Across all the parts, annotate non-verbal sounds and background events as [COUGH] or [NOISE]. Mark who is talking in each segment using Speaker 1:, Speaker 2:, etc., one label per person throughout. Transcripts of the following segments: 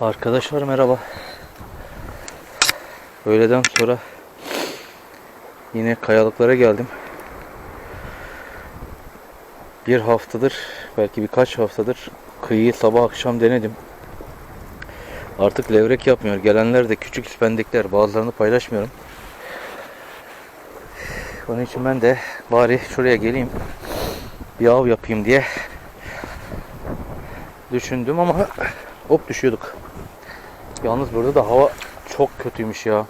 Speaker 1: Arkadaşlar merhaba. Öğleden sonra yine kayalıklara geldim. Bir haftadır, belki birkaç haftadır kıyıyı sabah akşam denedim. Artık levrek yapmıyor. Gelenler de küçük ispendekler. Bazılarını paylaşmıyorum. Onun için ben de bari şuraya geleyim. Bir av yapayım diye düşündüm ama hop düşüyorduk. Yalnız burada da hava çok kötüymüş ya.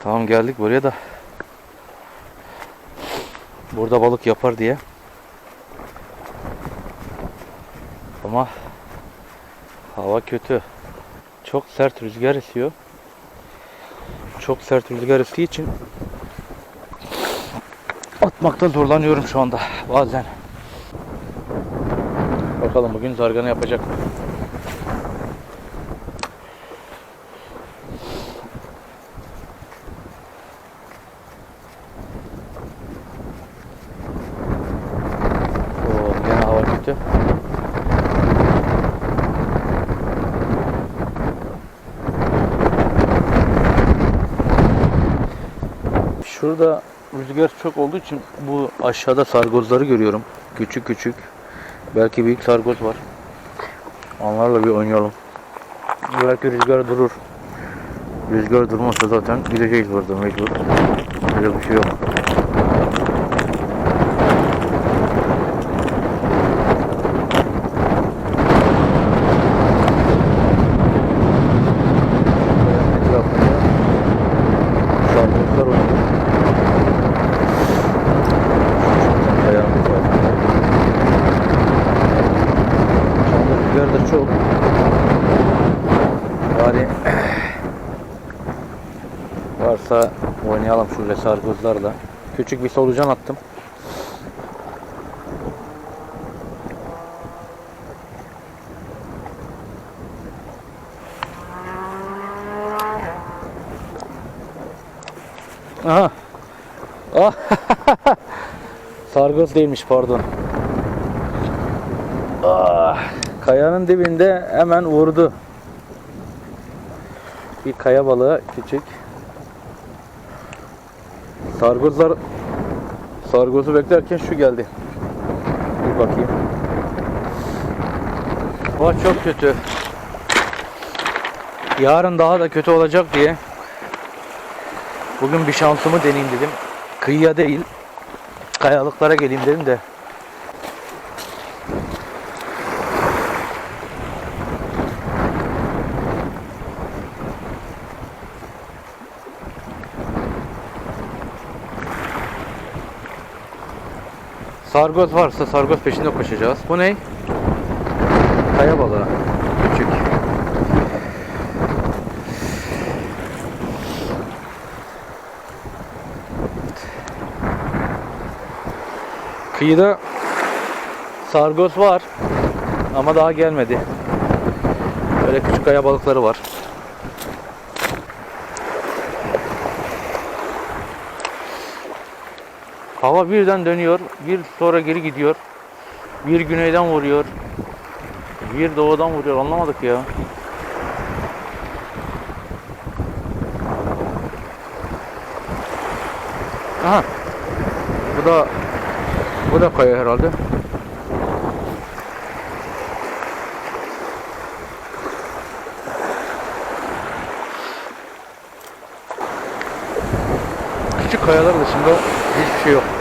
Speaker 1: Tamam geldik buraya da. Burada balık yapar diye. Ama hava kötü. Çok sert rüzgar esiyor. Çok sert rüzgar estiği için atmakta zorlanıyorum şu anda bazen. Bakalım bugün zargana yapacak mı? Kötü. Şurada rüzgar çok olduğu için bu aşağıda sargozları görüyorum. Küçük küçük. Belki büyük sargoz var. Onlarla bir oynayalım. Belki rüzgar durur. Rüzgar durmazsa zaten gideceğiz burada mecbur. Öyle bir şey yok. Etrafında sargozlar oynuyor. Ayağın etrafında. Şu anda rüzgar da çok. Bari varsa oynayalım şöyle sargozlarla. Küçük bir solucan attım. Aha. Ah. [LAUGHS] Sargoz değilmiş pardon. Ah, kayanın dibinde hemen vurdu. Bir kaya balığı küçük. Sargozlar sargozu beklerken şu geldi. Bir bakayım. Hava çok kötü. Yarın daha da kötü olacak diye bugün bir şansımı deneyeyim dedim. Kıyıya değil, kayalıklara geleyim dedim de Sargoz varsa sargoz peşinde koşacağız. Bu ne? Kaya balığı. Küçük. Kıyıda sargoz var ama daha gelmedi. Böyle küçük kaya balıkları var. Hava birden dönüyor, bir sonra geri gidiyor. Bir güneyden vuruyor. Bir doğudan vuruyor. Anlamadık ya. Aha. Bu da bu da kaya herhalde. Küçük kayalar dışında hiçbir şey yok.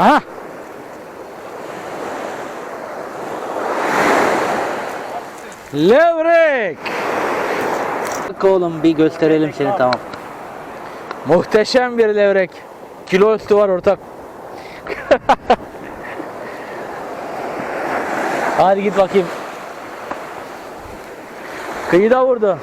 Speaker 1: Aha. Levrek. Bak oğlum bir gösterelim seni tamam. Muhteşem bir levrek. Kilo üstü var ortak. [LAUGHS] Hadi git bakayım. Kıyıda vurdu.